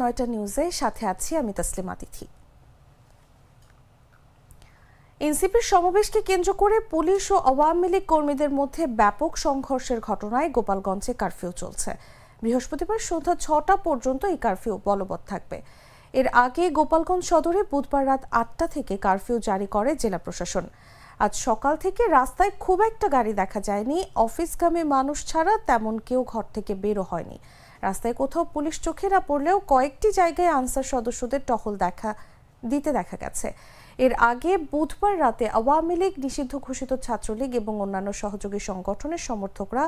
নয়টা নিউজে সাথে আছি আমি তাসলিমা তিথি। এনসিপির সমাবেশকে কেন্দ্র করে পুলিশ ও আওয়ামী লীগ কর্মীদের মধ্যে ব্যাপক সংঘর্ষের ঘটনায় গোপালগঞ্জে কারফিউ চলছে। বৃহস্পতিবার সন্ধ্যা ছটা পর্যন্ত এই কারফিউ বলবৎ থাকবে। এর আগে গোপালগঞ্জ সদরে বুধবার রাত আটটা থেকে কারফিউ জারি করে জেলা প্রশাসন। আজ সকাল থেকে রাস্তায় খুব একটা গাড়ি দেখা যায়নি, অফিসগামী মানুষ ছাড়া তেমন কেউ ঘর থেকে বেরো হয়নি। রাস্তায় কোথাও পুলিশ চোখে না পড়লেও কয়েকটি জায়গায় আনসার সদস্যদের টহল দেখা, দিতে দেখা গেছে। এর আগে বুধবার রাতে আওয়ামী লীগ, নিষিদ্ধ ঘোষিত ছাত্রলীগ এবং অন্যান্য সহযোগী সংগঠনের সমর্থকরা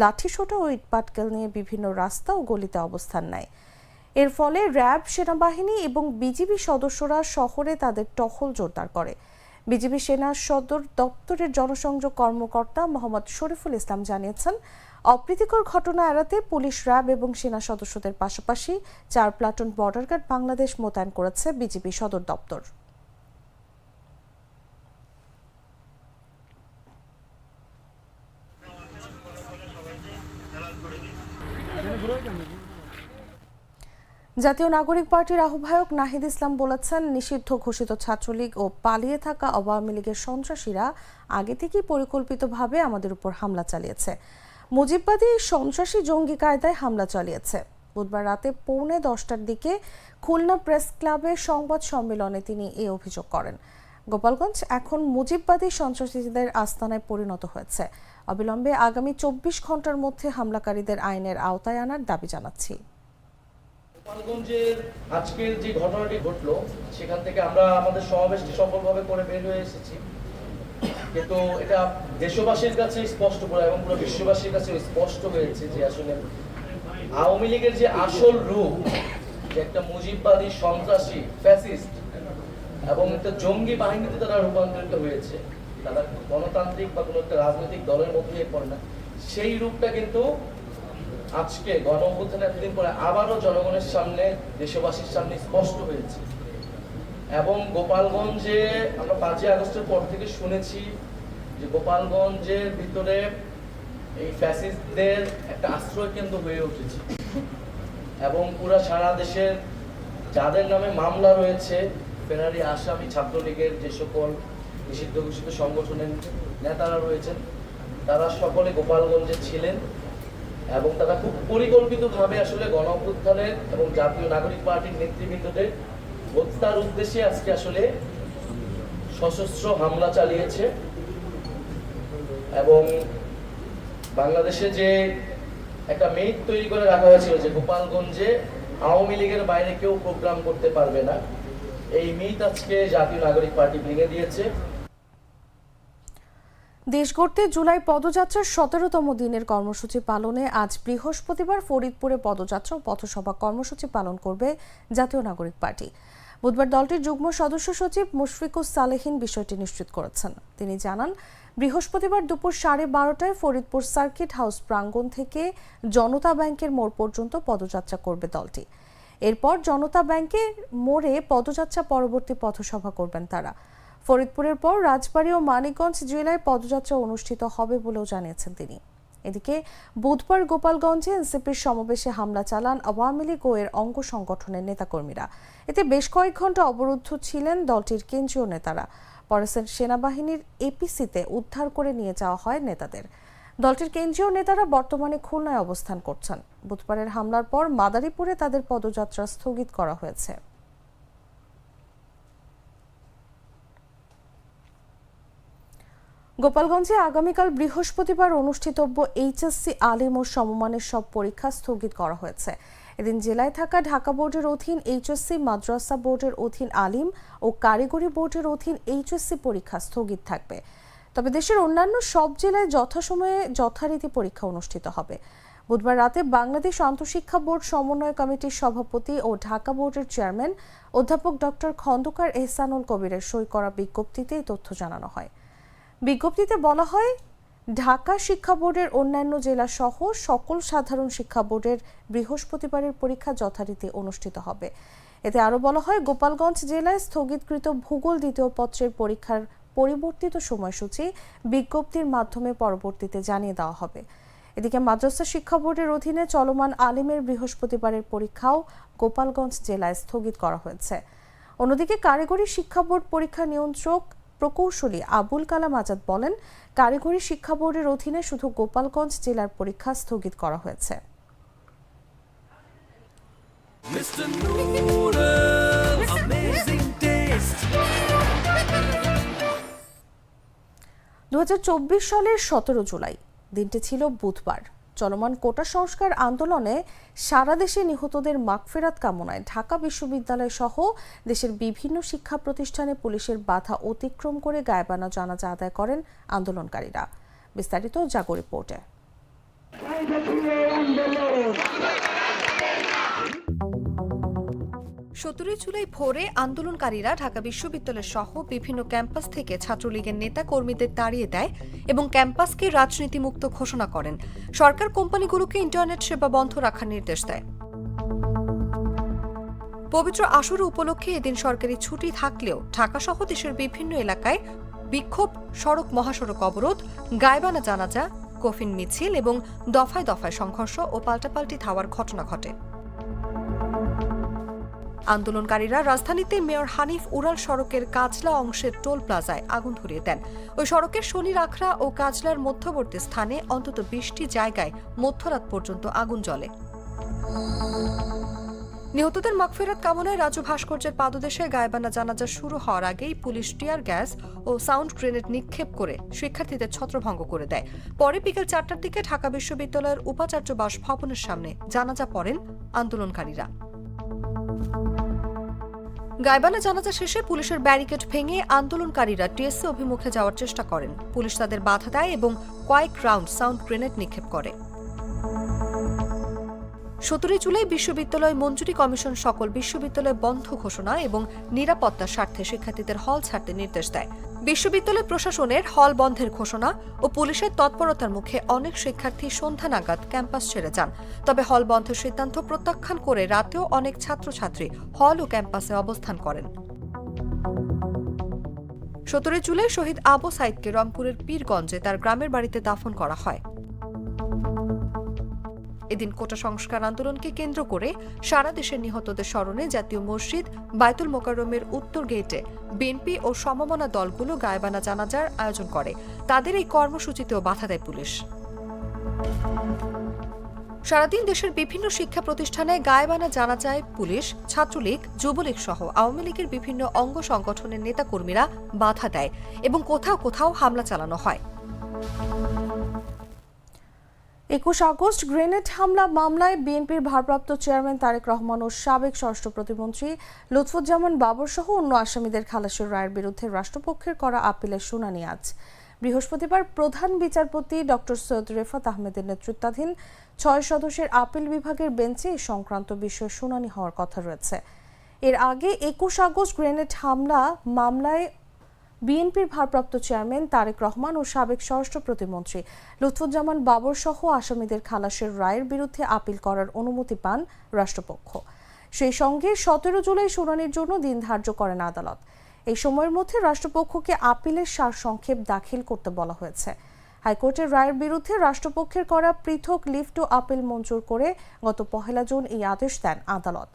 লাঠিসোঁটা ও ইটপাটকেল নিয়ে বিভিন্ন রাস্তা ও গলিতে অবস্থান নেয়। এর ফলে র্যাব, সেনাবাহিনী এবং বিজিবি সদস্যরা শহরে তাদের টহল জোরদার করে। বিজিবি সেনা সদর দপ্তরের জনসংযোগ কর্মকর্তা মোহাম্মদ শরীফুল ইসলাম জানিয়েছেন অপ্রীতিকর ঘটনা এড়াতে পুলিশ, র্যাব এবং সেনা সদস্যদের পাশাপাশি চার প্লাটুন বর্ডার গার্ড বাংলাদেশ মোতায়েন করেছে বিজিবি সদর দপ্তর। জাতীয় নাগরিক পার্টির আহ্বায়ক নাহিদ ইসলাম বলেছেন, নিষিদ্ধ ঘোষিত ছাত্রলীগ ও পালিয়ে থাকা আওয়ামী লীগের সন্ত্রাসীরা আগে থেকেই পরিকল্পিতভাবে আমাদের উপর হামলা চালিয়েছে। মুজিববাদী সন্ত্রাসী জঙ্গি কায়দায় হামলা চালিয়েছে। বুধবার রাতে পৌনে দশটার দিকে খুলনা প্রেস ক্লাবে সংবাদ সম্মেলনে তিনি এই অভিযোগ করেন। গোপালগঞ্জ এখন মুজিববাদী সন্ত্রাসীদের আস্তানায় পরিণত হয়েছে। অবিলম্বে আগামী চব্বিশ ঘণ্টার মধ্যে হামলাকারীদের আইনের আওতায় আনার দাবি জানাচ্ছি। গোপালগঞ্জের আজকের যে ঘটনাটি ঘটলো, সেখান থেকে আমরা আমাদের সমাবেশটি সফলভাবে করে বের হয়ে এসেছি। কিন্তু এটা দেশবাসীর কাছে স্পষ্ট করে এবং পুরো বিশ্ববাসীর কাছে স্পষ্ট হয়েছে যে আসলে আওয়ামী লীগের যে আসল রূপ, যে একটা মুজিববাদী সন্ত্রাসী, ফ্যাসিস্ট এবং একটা জঙ্গি বাহিনীতে তারা রূপান্তরিত হয়েছে, তারা গণতান্ত্রিক বা কোনো একটা রাজনৈতিক দলের মধ্যে পড়ে না, সেই রূপটা কিন্তু আজকে গণ অভ্যুত্থানের এতদিন পরে আবারও জনগণের সামনে, দেশবাসীর সামনে স্পষ্ট হয়েছে। এবং গোপালগঞ্জে আমরা পাঁচই আগস্টের পর থেকে শুনেছি যে গোপালগঞ্জের ভিতরে এই ফ্যাসিস্টদের একটা আশ্রয় কেন্দ্র হয়ে উঠেছে। এবং পুরো সারা দেশের যাদের নামে মামলা রয়েছে, ফেরারি আসামি, ছাত্রলীগের যে সকল নিষিদ্ধ ঘোষিত সংগঠনের নেতারা রয়েছেন, তারা সকলে গোপালগঞ্জে ছিলেন এবং তারা খুব পরিকল্পিতভাবে আসলে গণ এবং জাতীয় নাগরিক পার্টির নেতৃবৃন্দদের হত্যার উদ্দেশ্যে আজকে আসলে সশস্ত্র হামলা চালিয়েছে এবং বাংলাদেশে যে একটা মেইট তৈরি করে রাখা হয়েছিল যে গোপালগঞ্জে আওয়ামী লীগের বাইরে কেউ প্রোগ্রাম করতে পারবে না, এই মিথ আজকে জাতীয় নাগরিক পার্টি ভেঙে দিয়েছে। দেশ গড়তে জুলাই পদযাত্রার সতেরোতম দিনের কর্মসূচি পালনে আজ বৃহস্পতিবার ফরিদপুরে পদযাত্রা ও পথসভা কর্মসূচি পালন করবে জাতীয় নাগরিক পার্টি। বুধবার দলটির যুগ্ম সদস্য সচিব মুশফিকুস সালেহিন বিষয়টি নিশ্চিত করেছেন। তিনি জানান, বৃহস্পতিবার দুপুর সাড়ে বারোটায় ফরিদপুর সার্কিট হাউস প্রাঙ্গণ থেকে জনতা ব্যাংকের মোড় পর্যন্ত পদযাত্রা করবে দলটি। এরপর জনতা ব্যাংকের মোড়ে পদযাত্রা পরবর্তী পথসভা করবেন তারা। ফরিদপুরের পর রাজবাড়ী ও মানিকগঞ্জ জেলায় পদযাত্রা অনুষ্ঠিত হবে বলেও জানিয়েছেন তিনি। এদিকে বুধবার গোপালগঞ্জে এনসিপির সমাবেশে হামলা চালান আওয়ামী লীগ ও এর অঙ্গ সংগঠনের নেতাকর্মীরা। এতে বেশ কয়েক ঘণ্টা অবরুদ্ধ ছিলেন দলটির কেন্দ্রীয় নেতারা। পরে সেনাবাহিনীর এপিসিতে উদ্ধার করে নিয়ে যাওয়া হয় নেতাদের। দলটির কেন্দ্রীয় নেতারা বর্তমানে খুলনায় অবস্থান করছেন। বুধবারের হামলার পর মাদারীপুরে তাদের পদযাত্রা স্থগিত করা হয়েছে। গোপালগঞ্জে আগামীকাল বৃহস্পতিবার অনুষ্ঠিতব্য এইচএসসি আলিম ও সমমানের সব পরীক্ষা স্থগিত করা হয়েছে। এদিন জেলায় থাকা ঢাকা বোর্ডের অধীন এইচএসসি, মাদ্রাসা বোর্ডের অধীন আলিম ও কারিগরি বোর্ডের অধীন এইচএসসি পরীক্ষা স্থগিত থাকবে। তবে দেশের অন্যান্য সব জেলায় যথাসময়ে যথারীতি পরীক্ষা অনুষ্ঠিত হবে। বুধবার রাতে বাংলাদেশ আন্তঃশিক্ষা বোর্ড সমন্বয় কমিটির সভাপতি ও ঢাকা বোর্ডের চেয়ারম্যান অধ্যাপক ডক্টর খন্দকার এহসানুল কবিরের সই করা বিজ্ঞপ্তিতে তথ্য জানানো হয়। বিজ্ঞপ্তিতে বলা হয়, ঢাকা শিক্ষা বোর্ডের অন্যান্য জেলা সহ সকল সাধারণ শিক্ষা বোর্ডের বৃহস্পতিবারের পরীক্ষা যথারীতি অনুষ্ঠিত হবে। এতে আরও বলা হয়, গোপালগঞ্জ জেলায় স্থগিতকৃত ভূগোল দ্বিতীয় পত্রের পরীক্ষার পরিবর্তিত সময়সূচি বিজ্ঞপ্তির মাধ্যমে পরবর্তীতে জানিয়ে দেওয়া হবে। এদিকে মাদ্রাসা শিক্ষা বোর্ডের অধীনে চলমান আলিমের বৃহস্পতিবারের পরীক্ষাও গোপালগঞ্জ জেলায় স্থগিত করা হয়েছে। অন্যদিকে কারিগরি শিক্ষা বোর্ড পরীক্ষা নিয়ন্ত্রক প্রকৌশলী আবুল কালাম আজাদ বলেন কারিগরি শিক্ষা বোর্ডের অধীনে শুধু গোপালগঞ্জ জেলার পরীক্ষা স্থগিত করা হয়েছে. দু সালের সতেরো জুলাই দিনটি ছিল বুধবার চলমান কোটা সংস্কার আন্দোলনে সারা দেশে নিহতদের মাগফেরাত কামনায় ঢাকা বিশ্ববিদ্যালয় সহ দেশের বিভিন্ন শিক্ষা প্রতিষ্ঠানে পুলিশের বাধা অতিক্রম করে গায়েবানা জানাজা আদায় করেন আন্দোলনকারীরা। বিস্তারিত জাগো রিপোর্টে। সতেরোই জুলাই ভোরে আন্দোলনকারীরা ঢাকা বিশ্ববিদ্যালয় সহ বিভিন্ন ক্যাম্পাস থেকে ছাত্রলীগের নেতা কর্মীদের তাড়িয়ে দেয় এবং ক্যাম্পাসকে রাজনীতিমুক্ত ঘোষণা করেন। সরকার কোম্পানিগুলোকে ইন্টারনেট সেবা বন্ধ রাখার নির্দেশ দেয়। পবিত্র আসর উপলক্ষে এদিন সরকারি ছুটি থাকলেও ঢাকা সহ দেশের বিভিন্ন এলাকায় বিক্ষোভ, সড়ক মহাসড়ক অবরোধ গায়বানা জানাজা, কফিন মিছিল এবং দফায় দফায় সংঘর্ষ ও পাল্টাপাল্টি ধাওয়ার ঘটনা ঘটে। আন্দোলনকারীরা রাজধানীতে মেয়র হানিফ উড়াল সড়কের কাজলা অংশের টোল প্লাজায় আগুন ধরিয়ে দেন। ওই সড়কের শনি রাখরা ও কাজলার মধ্যবর্তী স্থানে অন্তত বিশটি জায়গায় মধ্যরাত পর্যন্ত আগুন জ্বলে। নিহতদের মাগফেরাত কামনায় রাজু ভাস্কর্যের পাদদেশে গায়বানা জানাজা শুরু হওয়ার আগেই পুলিশ টিয়ার গ্যাস ও সাউন্ড গ্রেনেড নিক্ষেপ করে শিক্ষার্থীদের ছত্রভঙ্গ করে দেয়। পরে বিকেল চারটার দিকে ঢাকা বিশ্ববিদ্যালয়ের উপাচার্য বাসভবনের সামনে জানাজা পড়েন আন্দোলনকারীরা। গাইবানা জানাজা শেষে পুলিশের ব্যারিকেড ভেঙে আন্দোলনকারীরা টিএসসি অভিমুখে যাওয়ার চেষ্টা করেন। পুলিশ তাদের বাধা দেয় এবং কয়েক রাউন্ড সাউন্ড গ্রেনেড নিক্ষেপ করে। সতেরোই জুলাই বিশ্ববিদ্যালয় মঞ্জুরি কমিশন সকল বিশ্ববিদ্যালয় বন্ধ ঘোষণা এবং নিরাপত্তার স্বার্থে শিক্ষার্থীদের হল ছাড়তে নির্দেশ দেয়। বিশ্ববিদ্যালয় প্রশাসনের হল বন্ধের ঘোষণা ও পুলিশের তৎপরতার মুখে অনেক শিক্ষার্থী সন্ধ্যা নাগাদ ক্যাম্পাস ছেড়ে যান। তবে হল বন্ধের সিদ্ধান্ত প্রত্যাখ্যান করে রাতেও অনেক ছাত্রছাত্রী হল ও ক্যাম্পাসে অবস্থান করেন। সতেরোই জুলাই শহীদ আবু সাইদকে রংপুরের পীরগঞ্জে তার গ্রামের বাড়িতে দাফন করা হয়। এদিন কোটা সংস্কার আন্দোলনকে কেন্দ্র করে সারা দেশের নিহতদের স্মরণে জাতীয় মসজিদ, বায়তুল মোকাররমের উত্তর গেটে বিএনপি ও সমমনা দলগুলো গায়বানা জানাজার আয়োজন করে। তাদের এই কর্মসূচিতেও বাধা দেয় পুলিশ। সারাদিন দেশের বিভিন্ন শিক্ষা প্রতিষ্ঠানে গায়বানা জানা যায় পুলিশ, ছাত্রলীগ, যুবলীগ সহ আওয়ামী লীগের বিভিন্ন অঙ্গ সংগঠনের নেতাকর্মীরা বাধা দেয় এবং কোথাও কোথাও হামলা চালানো হয়। একুশ আগস্ট গ্রেনেড হামলা মামলায় বিএনপির ভারপ্রাপ্ত চেয়ারম্যান তারেক রহমান ও সাবেক স্বরাষ্ট্র প্রতিমন্ত্রী লুৎফুজ্জামান বাবর সহ অন্য আসামিদের খালাসের রায়ের বিরুদ্ধে রাষ্ট্রপক্ষের করা আপিলের শুনানি আজ। বৃহস্পতিবার প্রধান বিচারপতি ডক্টর সৈয়দ রেফাত আহমেদের নেতৃত্বাধীন ছয় সদস্যের আপিল বিভাগের বেঞ্চে এই সংক্রান্ত বিষয়ে শুনানি হওয়ার কথা রয়েছে। এর আগে একুশ আগস্ট গ্রেনেড হামলা মামলায় বিএনপির ভারপ্রাপ্ত চেয়ারম্যান তারেক রহমান ও সাবেক স্বরাষ্ট্র প্রতিমন্ত্রী লুৎফুজ্জামান বাবর সহ আসামিদের খালাসের রায়ের বিরুদ্ধে আপিল করার অনুমতি পান রাষ্ট্রপক্ষ। সেই সঙ্গে সতেরো জুলাই শুনানির জন্য দিন ধার্য করেন আদালত। এই সময়ের মধ্যে রাষ্ট্রপক্ষকে আপিলের সারসংক্ষেপ দাখিল করতে বলা হয়েছে। হাইকোর্টের রায়ের বিরুদ্ধে রাষ্ট্রপক্ষের করা পৃথক লিভ টু আপিল মঞ্জুর করে গত পহেলা জুন এই আদেশ দেন আদালত।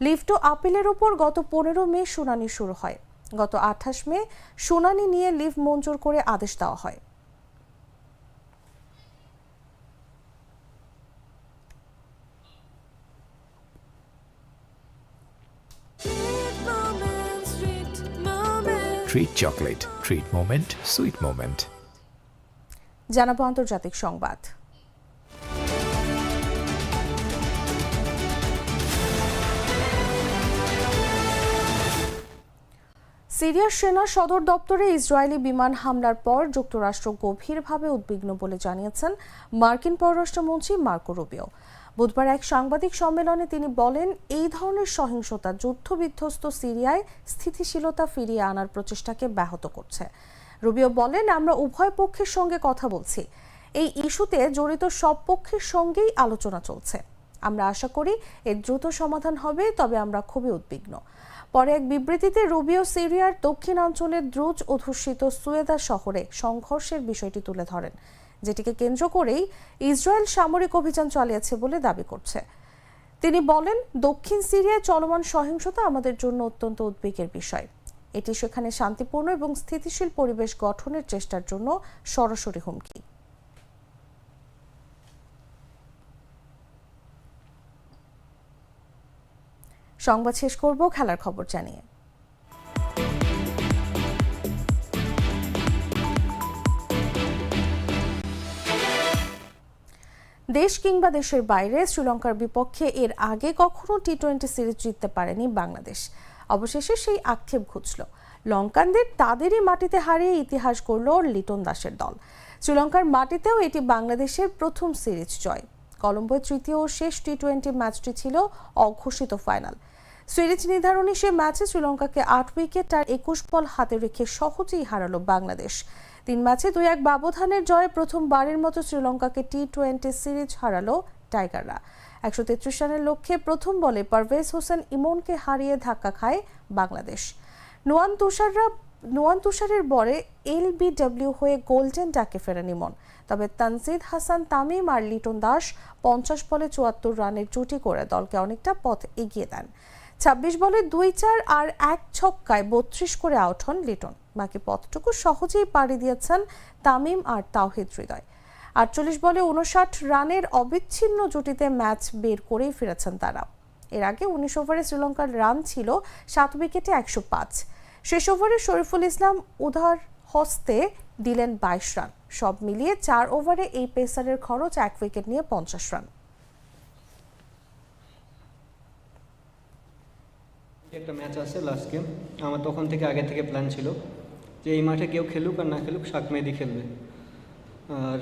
লিভ টু আপিলের উপর গত পনেরো মে শুনানি শুরু হয়। গত আঠাশ মে শুনানি নিয়ে লিভ মঞ্জুর করে আদেশ দেওয়া হয় Treat chocolate. Treat moment. Sweet moment. জানাব আন্তর্জাতিক সংবাদ সিরিয়ার সেনা সদর দপ্তরে ইসরায়েলি বিমান হামলার পর যুক্তরাষ্ট্র গভীরভাবে উদ্বিগ্ন বলে জানিয়েছেন মার্কিন পররাষ্ট্রমন্ত্রী মার্কো রুবিও। বুধবার এক সাংবাদিক সম্মেলনে তিনি বলেন, এই ধরনের সহিংসতা যুদ্ধবিধ্বস্ত সিরিয়ায় স্থিতিশীলতা ফিরিয়ে আনার প্রচেষ্টাকে ব্যাহত করছে। রুবিও বলেন, আমরা উভয় পক্ষের সঙ্গে কথা বলছি। এই ইস্যুতে জড়িত সব পক্ষের সঙ্গেই আলোচনা চলছে। আমরা আশা করি এর দ্রুত সমাধান হবে, তবে আমরা খুবই উদ্বিগ্ন। পরে এক বিবৃতিতে রুবিও সিরিয়ার দক্ষিণ অঞ্চলের দ্রুজ অধ্যুষিত সুয়েদা শহরে সংঘর্ষের বিষয়টি তুলে ধরেন, যেটিকে কেন্দ্র করেই ইসরায়েল সামরিক অভিযান চালিয়েছে বলে দাবি করছে। তিনি বলেন, দক্ষিণ সিরিয়ায় চলমান সহিংসতা আমাদের জন্য অত্যন্ত উদ্বেগের বিষয়। এটি সেখানে শান্তিপূর্ণ এবং স্থিতিশীল পরিবেশ গঠনের চেষ্টার জন্য সরাসরি হুমকি। সংবাদ শেষ করব, খেলার খবর জানিয়ে। দেশ কিংবা দেশের বাইরে শ্রীলঙ্কার বিপক্ষে এর আগে কখনো টি টোয়েন্টি সিরিজ জিততে পারেনি বাংলাদেশ। অবশেষে সেই আক্ষেপ ঘুচল। লঙ্কানদের তাদেরই মাটিতে হারিয়ে ইতিহাস গড়ল লিটন দাসের দল। শ্রীলঙ্কার মাটিতেও এটি বাংলাদেশের প্রথম সিরিজ জয়। কলম্বোয় তৃতীয় ও শেষ টি টোয়েন্টি ম্যাচটি ছিল অঘোষিত ফাইনাল সিরিজ নির্ধারণী সে ম্যাচে শ্রীলঙ্কাকে আট উইকেট আর একুশ বল হাতে রেখে সহজেই হারালো বাংলাদেশ। তিন ম্যাচে দুই এক ব্যবধানের জয়ে প্রথমবারের মতো শ্রীলঙ্কাকে টি টোয়েন্টি সিরিজ হারালো টাইগাররা। একশো তেত্রিশ রানের লক্ষ্যে প্রথম বলে পারভেজ হোসেন ইমনকে হারিয়ে ধাক্কা খায় বাংলাদেশ। নোয়ান তুষাররা, নোয়ান তুষারের বলে এলবিডব্লিউ হয়ে গোল্ডেন ডাকে ফেরেন ইমন। তবে তানজিদ হাসান, তামিম আর লিটন দাস পঞ্চাশ বলে চুয়াত্তর রানের জুটি করে দলকে অনেকটা পথ এগিয়ে দেন। ছাব্বিশ বলে দুই চার আর এক ছক্কায় বত্রিশ করে আউট হন লিটন। বাকি পথটুকু সহজেই পাড়ি দিয়েছেন তামিম আর তাওহিদ হৃদয়। আটচল্লিশ বলে উনষাট রানের অবিচ্ছিন্ন জুটিতে ম্যাচ বের করেই ফিরেছেন তারা এর আগে উনিশ ওভারে শ্রীলঙ্কার রান ছিল সাত উইকেটে একশো পাঁচ। শেষ ওভারে শরীফুল ইসলাম উধার হস্তে দিলেন বাইশ রান। সব মিলিয়ে চার ওভারে এই পেসারের খরচ এক উইকেট নিয়ে পঞ্চাশ রান। একটা ম্যাচ আছে লাস্ট গেম আমার তখন থেকে আগে থেকে প্ল্যান ছিল যে এই মাঠে কেউ খেলুক আর না খেলুক শাক মেহেদি খেলবে। আর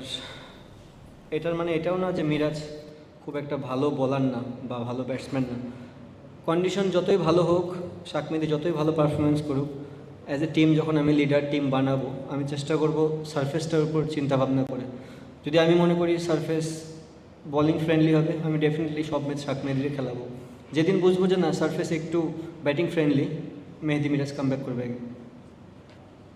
এটার মানে এটাও না যে মিরাজ খুব একটা ভালো বলার না বা ভালো ব্যাটসম্যান না। কন্ডিশন যতই ভালো হোক, শাক মেহেদি যতই ভালো পারফরমেন্স করুক অ্যাজ এ টিম যখন আমি লিডার টিম বানাবো, আমি চেষ্টা করব সারফেসটার উপর চিন্তাভাবনা করে। যদি আমি মনে করি সারফেস বোলিং ফ্রেন্ডলি হবে, আমি ডেফিনেটলি সব ম্যাচ শাক মেহেদিরে খেলাবো। যেদিন বুঝব যে না সারফেস একটু batting friendly Mehedi Miraz comeback করবে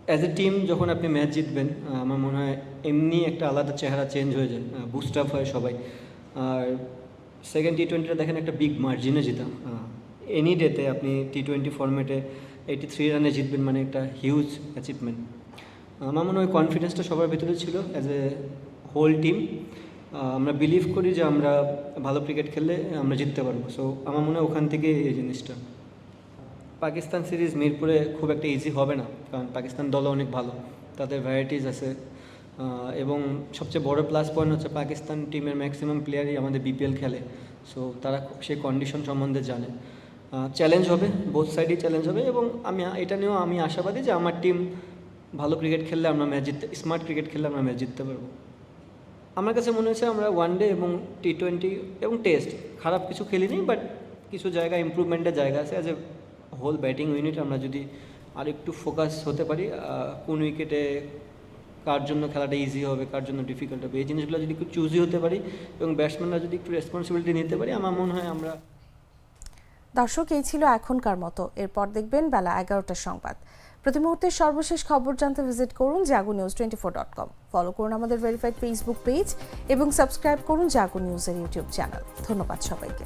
অ্যাজ এ টিম যখন আপনি ম্যাচ জিতবেন আমার মনে হয় এমনি একটা আলাদা চেহারা চেঞ্জ হয়ে যায় বুস্ট আপ হয় সবাই। আর সেকেন্ড টি টোয়েন্টিটা দেখেন একটা বিগ মার্জিনে জিতাম। এনি ডেতে আপনি টি টোয়েন্টি ফর্মেটে এইটি থ্রি রানে জিতবেন মানে একটা হিউজ অ্যাচিভমেন্ট আমার মনে হয় কনফিডেন্সটা সবার ভিতরে ছিল অ্যাজ এ হোল টিম আমরা বিলিভ করি যে আমরা ভালো ক্রিকেট খেললে আমরা জিততে পারব। সো আমার মনে হয় ওখান থেকে এই জিনিসটা। পাকিস্তান সিরিজ মিরপুরে খুব একটা ইজি হবে না, কারণ পাকিস্তান দলও অনেক ভালো, তাদের ভ্যারাইটিস আছে। এবং সবচেয়ে বড় প্লাস পয়েন্ট হচ্ছে পাকিস্তান টিমের ম্যাক্সিমাম প্লেয়ারই আমাদের বিপিএল খেলে সো তারা সেই কন্ডিশন সম্বন্ধে জানে। চ্যালেঞ্জ হবে বোথ সাইডই চ্যালেঞ্জ হবে এবং আমি, এটা নিয়েও আমি আশাবাদী যে আমার টিম ভালো ক্রিকেট খেললে আমরা ম্যাচ জিততে স্মার্ট ক্রিকেট খেললে আমরা ম্যাচ জিততে পারব। আমার কাছে মনে হচ্ছে আমরা ওয়ান ডে এবং টি টোয়েন্টি এবং টেস্ট খারাপ কিছু খেলিনি বাট কিছু জায়গা ইমপ্রুভমেন্টের জায়গা আছে as a whole batting unit আমরা যদি আর একটু ফোকাস হতে পারি কোন উইকেটে কার জন্য খেলাটা ইজি হবে, কার জন্য ডিফিকাল্ট হবে, এই জিনিসগুলো যদি একটু চুজি হতে পারি এবং ব্যাটসম্যানরা যদি একটু রেসপন্সিবিলিটি নিতে পারি, আমার মনে হয় আমরা দর্শক, এই ছিল এখনকার মতো। এরপর দেখবেন বেলা এগারোটার সংবাদ। প্রতি মুহূর্তের সর্বশেষ খবর জানতে ভিজিট করুন Jago news twenty four dot com follow করুন আমাদের ভেরিফাইড ফেসবুক পেজ এবং সাবস্ক্রাইব করুন জাগো নিউজের ইউটিউব চ্যানেল ধন্যবাদ সবাইকে।